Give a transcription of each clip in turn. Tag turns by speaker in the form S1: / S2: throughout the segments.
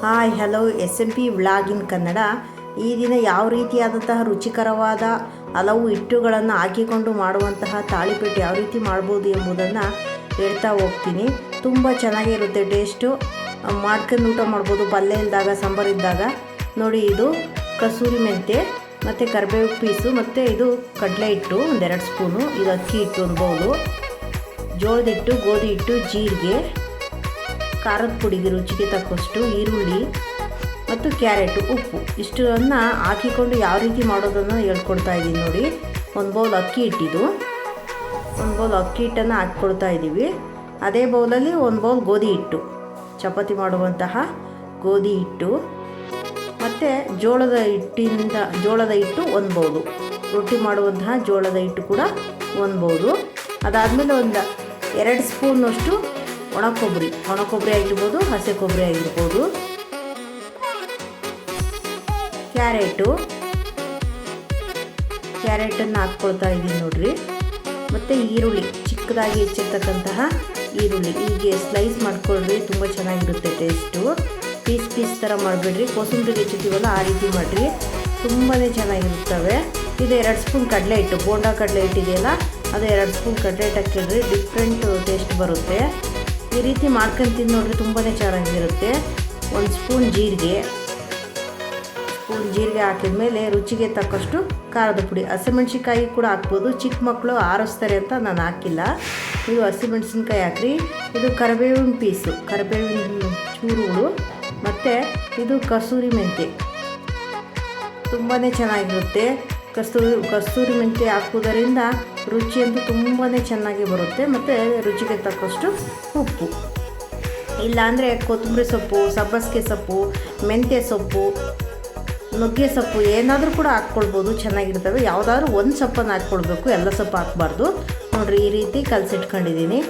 S1: Hi, hello, S M P vlog in Kannada. ಈ ದಿನ ಯಾವ ರೀತಿಯಾದಂತಹ ರುಚಿಕರವಾದ ಹಲವು ಹಿಟ್ಟುಗಳನ್ನು ಹಾಕಿಕೊಂಡು ಮಾಡುವಂತಹ ತಾಳಿಪೇಟೆ ಯಾವ ರೀತಿ ಮಾಡ್ಬೋದು ಎಂಬುದನ್ನು ಹೇಳ್ತಾ ಹೋಗ್ತೀನಿ. ತುಂಬ ಚೆನ್ನಾಗಿರುತ್ತೆ ಟೇಸ್ಟು. ಮಾಡ್ಕೊಂಡು ಊಟ ಮಾಡ್ಬೋದು, ಪಲ್ಯ ಇಲ್ದಾಗ, ಸಾಂಬಾರು ಇದ್ದಾಗ. ನೋಡಿ, ಇದು ಕಸೂರಿ ಮೆಂತೆ, ಮತ್ತು ಕರಿಬೇವು ಪೀಸು, ಮತ್ತು ಇದು ಕಡಲೆ ಹಿಟ್ಟು, ಒಂದೆರಡು ಸ್ಪೂನು, ಇದು ಅಕ್ಕಿ ಹಿಟ್ಟು, ಒಂದು ಬೌಲು. ಜೋಳದ ಹಿಟ್ಟು, ಗೋಧಿ ಹಿಟ್ಟು, ಜೀರಿಗೆ. ಖಾರದ ಪುಡಿಗೆ ರುಚಿಗೆ ತಕ್ಕಷ್ಟು ಈರುಳ್ಳಿ ಮತ್ತು ಕ್ಯಾರೆಟು, ಉಪ್ಪು. ಇಷ್ಟನ್ನು ಹಾಕಿಕೊಂಡು ಯಾವ ರೀತಿ ಮಾಡೋದನ್ನು ಹೇಳ್ಕೊಡ್ತಾ ಇದ್ದೀನಿ ನೋಡಿ. ಒಂದು ಬೌಲ್ ಅಕ್ಕಿ ಹಿಟ್ಟಿದು ಒಂದು ಬೌಲ್ ಅಕ್ಕಿ ಹಿಟ್ಟನ್ನು ಹಾಕ್ಕೊಡ್ತಾ ಇದ್ದೀವಿ. ಅದೇ ಬೌಲಲ್ಲಿ ಒಂದು ಬೌಲ್ ಗೋಧಿ ಹಿಟ್ಟು. ಚಪಾತಿ ಮಾಡುವಂತಹ ಗೋಧಿ ಹಿಟ್ಟು. ಮತ್ತು ಜೋಳದ ಹಿಟ್ಟಿಂದ, ಜೋಳದ ಹಿಟ್ಟು ಒಂದು ಬೌಲು. ರೊಟ್ಟಿ ಮಾಡುವಂತಹ ಜೋಳದ ಹಿಟ್ಟು ಕೂಡ ಒಂದು ಬೌಲು. ಅದಾದಮೇಲೆ ಒಂದು ಎರಡು ಸ್ಪೂನಷ್ಟು ಒಣ ಕೊಬ್ಬರಿ ಒಣ ಕೊಬ್ಬರಿ ಆಗಿರ್ಬೋದು ಹಸಿ ಕೊಬ್ಬರಿ ಆಗಿರ್ಬೋದು. ಕ್ಯಾರೆಟು. ಕ್ಯಾರೆಟನ್ನು ಹಾಕ್ಕೊಳ್ತಾ ಇದ್ದೀನಿ ನೋಡ್ರಿ. ಮತ್ತು ಈರುಳ್ಳಿ, ಚಿಕ್ಕದಾಗಿ ಹೆಚ್ಚಿರ್ತಕ್ಕಂತಹ ಈರುಳ್ಳಿ. ಹೀಗೆ ಸ್ಲೈಸ್ ಮಾಡ್ಕೊಳ್ರಿ, ತುಂಬ ಚೆನ್ನಾಗಿರುತ್ತೆ ಟೇಸ್ಟು. ಪೀಸ್ ಪೀಸ್ ಥರ ಮಾಡಿಬಿಡ್ರಿ. ಕೋಸಂಬರಿಗೆ ಹೆಚ್ಚಿದ್ದೀವಲ್ಲ ಆ ರೀತಿ ಮಾಡಿರಿ. ತುಂಬಾ ಚೆನ್ನಾಗಿರುತ್ತವೆ. ಇದು ಎರಡು ಸ್ಪೂನ್ ಕಡಲೆ ಹಿಟ್ಟು. ಬೋಂಡಾ ಕಡಲೆ ಹಿಟ್ಟಿದೆಯಲ್ಲ, ಅದು ಎರಡು ಸ್ಪೂನ್ ಕಡಲೆ ಹಿಟ್ಟು ಹಾಕಿಡ್ರಿ ಡಿಫ್ರೆಂಟ್ ಟೇಸ್ಟ್ ಬರುತ್ತೆ. ಈ ರೀತಿ ಮಾಡ್ಕೊಂಡು ನೋಡ್ರಿ ತುಂಬಾ ಚೆನ್ನಾಗಿರುತ್ತೆ. ಒಂದು ಸ್ಪೂನ್ ಜೀರಿಗೆ. ಸ್ಪೂನ್ ಜೀರಿಗೆ ಹಾಕಿದ ಮೇಲೆ ರುಚಿಗೆ ತಕ್ಕಷ್ಟು ಖಾರದ ಪುಡಿ. ಹಸಿಮೆಣ್ಸಿನ್ಕಾಯಿ ಕೂಡ ಹಾಕ್ಬೋದು. ಚಿಕ್ಕ ಮಕ್ಕಳು ಆರಿಸ್ತಾರೆ ಅಂತ ನಾನು ಹಾಕಿಲ್ಲ. ಇದು ಹಸಿಮೆಣ್ಸಿನ್ಕಾಯಿ ಹಾಕ್ರಿ. ಇದು ಕರಿಬೇವಿನ ಪೀಸು. ಕರಿಬೇವಿನ ಚೂರುಗಳು. ಮತ್ತು ಇದು ಕಸೂರಿ ಮೆಂತೆ. ತುಂಬಾ ಚೆನ್ನಾಗಿರುತ್ತೆ. ಕಸ್ತೂರಿ ಕಸ್ತೂರಿ ಮೆಂತ್ಯ ಹಾಕುವುದರಿಂದ ರುಚಿಯಂತೂ ತುಂಬಾ ಚೆನ್ನಾಗಿ ಬರುತ್ತೆ. ಮತ್ತು ರುಚಿಗೆ ತಕ್ಕಷ್ಟು ಉಪ್ಪು. ಇಲ್ಲಾಂದರೆ ಕೊತ್ತಂಬರಿ ಸೊಪ್ಪು, ಸಬ್ಬಸಿಗೆ ಸೊಪ್ಪು, ಮೆಂತ್ಯ ಸೊಪ್ಪು, ನುಗ್ಗೆ ಸೊಪ್ಪು ಏನಾದರೂ ಕೂಡ ಹಾಕ್ಕೊಳ್ಬೋದು. ಚೆನ್ನಾಗಿರ್ತವೆ. ಯಾವುದಾದ್ರೂ ಒಂದು ಸೊಪ್ಪನ್ನು ಹಾಕ್ಕೊಳ್ಬೇಕು. ಎಲ್ಲ ಸೊಪ್ಪು ಹಾಕ್ಬಾರ್ದು. ನೋಡಿರಿ, ಈ ರೀತಿ ಕಲಸಿಟ್ಕೊಂಡಿದ್ದೀನಿ.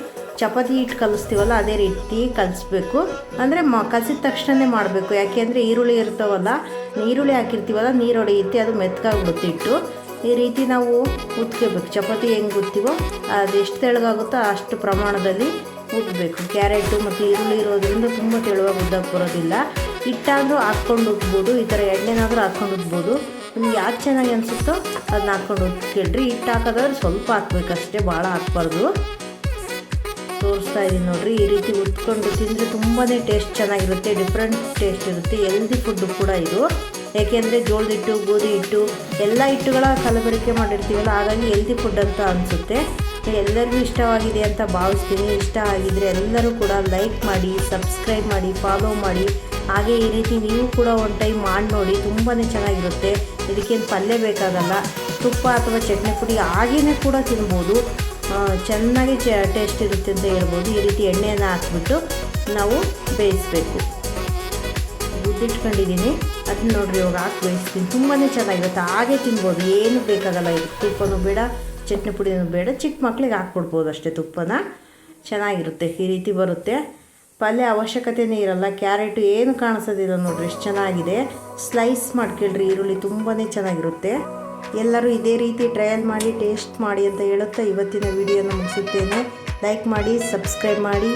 S1: ಚಪಾತಿ ಹಿಟ್ಟು ಕಲಿಸ್ತೀವಲ್ಲ, ಅದೇ ರೀತಿ ಕಲಿಸ್ಬೇಕು. ಅಂದರೆ ಮ, ಕಲಸಿದ ತಕ್ಷಣವೇ ಮಾಡಬೇಕು. ಯಾಕೆಂದರೆ ಈರುಳ್ಳಿ ಇರ್ತಾವಲ್ಲ, ಈರುಳ್ಳಿ ಹಾಕಿರ್ತೀವಲ್ಲ, ನೀರು ಹೊಡೆಯುತ್ತೆ, ಅದು ಮೆತ್ತಗಾಗ್ಬಿಡುತ್ತೆ ಹಿಟ್ಟು. ಈ ರೀತಿ ನಾವು ಉತ್ಕೋಬೇಕು ಚಪಾತಿ ಹೆಂಗೆ ಗೊತ್ತಿವೋ ಅದು ಎಷ್ಟು ತೆಳಗಾಗುತ್ತೋ ಅಷ್ಟು ಪ್ರಮಾಣದಲ್ಲಿ ಉಬ್ಬಬೇಕು ಕ್ಯಾರೆಟು ಮತ್ತು ಈರುಳ್ಳಿ ಇರೋದ್ರಿಂದ ತುಂಬ ತೆಳುವಾಗಿ ಉದ್ದಕ್ಕೆ ಬರೋದಿಲ್ಲ. ಹಿಟ್ಟಾದರೂ ಹಾಕ್ಕೊಂಡು ಉತ್ಬೋದು ಈ ಥರ ಎಣ್ಣೆನಾದರೂ ಹಾಕ್ಕೊಂಡು ಉತ್ಬೋದು ನಿಮ್ಗೆ ಯಾವ್ದು ಚೆನ್ನಾಗಿ ಅನಿಸುತ್ತೋ ಅದನ್ನ ಹಾಕ್ಕೊಂಡು ಉತ್ಕೇಳ್ರಿ ಹಿಟ್ಟು ಹಾಕೋದಾದ್ರೆ ಸ್ವಲ್ಪ ಹಾಕ್ಬೇಕಷ್ಟೇ, ಭಾಳ ಹಾಕ್ಬಾರ್ದು. ತೋರಿಸ್ತಾ ಇದ್ದೀನಿ ನೋಡ್ರಿ, ಈ ರೀತಿ ಉತ್ಕೊಂಡು ತಿಂದರೆ ತುಂಬಾ ಟೇಸ್ಟ್ ಚೆನ್ನಾಗಿರುತ್ತೆ ಡಿಫ್ರೆಂಟ್ ಟೇಸ್ಟ್ ಇರುತ್ತೆ ಹೆಲ್ದಿ ಫುಡ್ಡು ಕೂಡ ಇದು. ಏಕೆಂದರೆ ಜೋಳದ ಹಿಟ್ಟು, ಗೋಧಿ ಹಿಟ್ಟು, ಎಲ್ಲ ಹಿಟ್ಟುಗಳ ಕಲಬೆರಿಕೆ ಮಾಡಿರ್ತೀವಲ್ಲ, ಹಾಗಾಗಿ ಹೆಲ್ದಿ ಫುಡ್ ಅಂತ ಅನಿಸುತ್ತೆ. ಎಲ್ಲರಿಗೂ ಇಷ್ಟವಾಗಿದೆ ಅಂತ ಭಾವಿಸ್ತೀನಿ. ಇಷ್ಟ ಆಗಿದರೆ ಎಲ್ಲರೂ ಕೂಡ ಲೈಕ್ ಮಾಡಿ ಸಬ್ಸ್ಕ್ರೈಬ್ ಮಾಡಿ ಫಾಲೋ ಮಾಡಿ. ಹಾಗೆ ಈ ರೀತಿ ನೀವು ಕೂಡ ಒಂದು ಟೈಮ್ ಮಾಡಿ ನೋಡಿ ತುಂಬಾ ಚೆನ್ನಾಗಿರುತ್ತೆ. ಇದಕ್ಕೇನು ಪಲ್ಯ ಬೇಕಾಗಲ್ಲ. ತುಪ್ಪ ಅಥವಾ ಚಟ್ನಿ ಪುಡಿ ಹಾಗೆಯೇ ಕೂಡ ತಿನ್ಬೋದು. ಚೆನ್ನಾಗಿ ಚ ಟೇಸ್ಟ್ ಇರುತ್ತೆ ಅಂತ ಹೇಳ್ಬೋದು. ಈ ರೀತಿ ಎಣ್ಣೆಯನ್ನು ಹಾಕ್ಬಿಟ್ಟು ನಾವು ಬೇಯಿಸಬೇಕು. ಗುದ್ದಿಟ್ಕೊಂಡಿದ್ದೀನಿ ಅದನ್ನ ನೋಡಿರಿ, ಇವಾಗ ಹಾಕಿ ಬೇಯಿಸ್ತೀನಿ. ತುಂಬಾ ಚೆನ್ನಾಗಿರುತ್ತೆ. ಹಾಗೆ ತಿನ್ಬೋದು. ಏನು ಬೇಕಾಗಲ್ಲ ಇದು. ತುಪ್ಪನೂ ಬೇಡ, ಚಟ್ನಿ ಪುಡಿನೂ ಬೇಡ. ಚಿಕ್ಕ ಮಕ್ಳಿಗೆ ಹಾಕ್ಕೊಡ್ಬೋದು ಅಷ್ಟೇ ತುಪ್ಪನ. ಚೆನ್ನಾಗಿರುತ್ತೆ. ಈ ರೀತಿ ಬರುತ್ತೆ. ಪಲ್ಯ ಅವಶ್ಯಕತೆಯೇ ಇರಲ್ಲ. ಕ್ಯಾರೆಟು ಏನು ಕಾಣಿಸೋದಿಲ್ಲ ನೋಡ್ರಿ. ಎಷ್ಟು ಚೆನ್ನಾಗಿದೆ. ಸ್ಲೈಸ್ ಮಾಡ್ಕೊಳ್ರಿ. ಈರುಳ್ಳಿ ತುಂಬಾ ಚೆನ್ನಾಗಿರುತ್ತೆ. ಎಲ್ಲರೂ ಇದೇ ರೀತಿ ಟ್ರಯಲ್ ಮಾಡಿ ಟೇಸ್ಟ್ ಮಾಡಿ ಅಂತ ಹೇಳುತ್ತಾ ಇವತ್ತಿನ ವಿಡಿಯೋನ ಮುಗಿಸುತ್ತೇನೆ. ಲೈಕ್ ಮಾಡಿ ಸಬ್ಸ್ಕ್ರೈಬ್ ಮಾಡಿ.